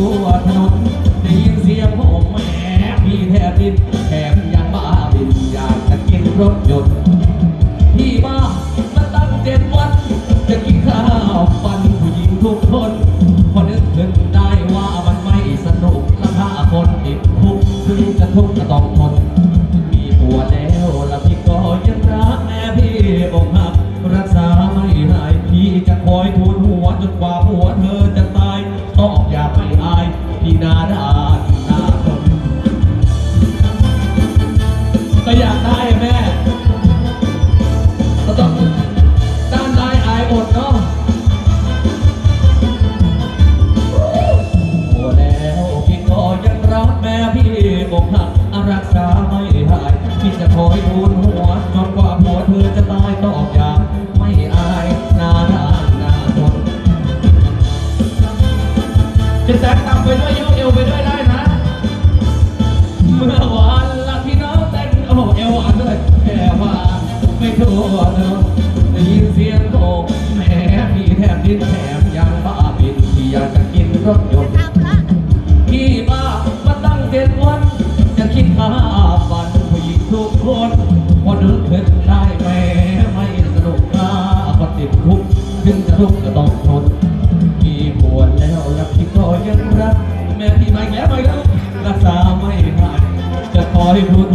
ทั่วถนนได้ยินเสียงผมแหมพี่แทบดิ้นแถมยังบ้าบินอยากจะกินรถยนต์พี่บ้ามาตั้งเจ็ดวัน จะกินข้าวฟันผู้หญิงทุกคนพอนึกถึงได้ว่ามันไม่สนุกและถ้าคนติดคุกถึงจะทุกข์ก็ต้องทนมีปวดแล้วแล้วพี่ก็ยังรักแม่พี่บอกหักรักษาไม่หายพี่จะคอยทูลหัวจนกว่าผัว ก็อยากได้แม่ก็ต้องด้านได้อายอดเนาะโอ้แล้วพี่ก็ยังรักแม่พี่บอกหักรักษาไม่หายพี่จะคอยทูลหัวจนกว่าผัวเธอจะตายตอบอย่าไม่อายนาดานาทนจะแซกตามไปด้วยยกเอวไปด้วยได้นะเมื่อ ไม่ทั่วเนอะได้ยินเสียงโบกแหมพี่แทบดิ้นแถมยังบ้าบินที่อยากจะกินรถยนต์พี่บ้ามาตั้งเจ็ดวัน จะคิดหาฝันผู้หญิงทุกคนพอนึกขึ้นได้แม่ไม่สนุกค่าพอติดคุกถึงจะทุกข์ก็ต้องทนพี่ปวดแล้วแล้วพี่ก็ยังรักแม่พี่ไม่แก้ไม่แล้วรักษาไม่หายจะคอยพูด